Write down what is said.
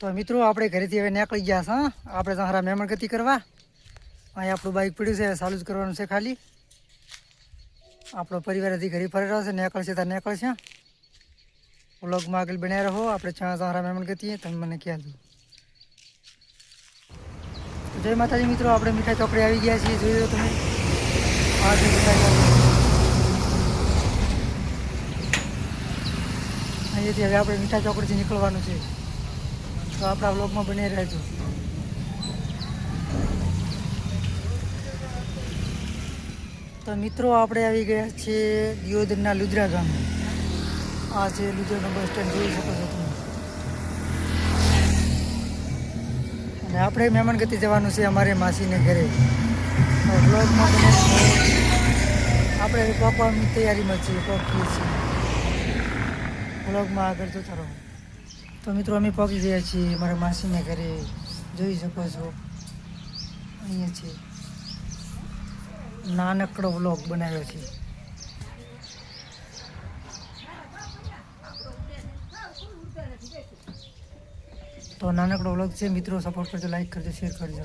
તો મિત્રો, આપણે ઘરેથી હવે નીકળી ગયા હા. આપણે હારા મહેમાન ગતિ કરવા. અહીં આપણું બાઇક પડ્યું છે, ચાલુ જ કરવાનું છે ખાલી. આપણો પરિવાર હજી ઘરે ફરી રહ્યો છે, નીકળશે ત્યાં નીકળશે. વ્લોગમાં આગળ બન્યા રહો, આપણે ચા હારા મહેમાન ગતિએ, તમે મને ક્યાં તો જય માતાજી મિત્રો, આપણે મીઠાઈ ચોકડી આવી ગયા છીએ, જોઈ લો તમે. આ મીઠાઈ અહીંયાથી હવે આપણે મીઠા ચોકડીથી નીકળવાનું છે. તો આપણા બ્લોગમાં બની રહેજો. તો મિત્રો, આપણે આવી ગયા છીએ દિયોદરના લુદ્રા ગામ. આ છે લુદ્રાનું બસ સ્ટેન્ડ, જોઈ શકો છો તમે. અને આપણે મહેમાન ગતિ જવાનું છે અમારે માસીને ઘરે. બ્લોગમાં આપણે પકવાની તૈયારીમાં છીએ પકીએ છીએ. બ્લોગમાં આગળ જતા રહો. તો મિત્રો અમે પહોંચી ગયા છીએ. મારા માસીને ઘરે. જોઈ શકો છો. અહીંયા છે. નાનકડો વ્લોગ બનાવ્યો છે. તો નાનકડો વ્લોગ છે. મિત્રો સપોર્ટ કરજો લાઈક કરજો શેર કરજો.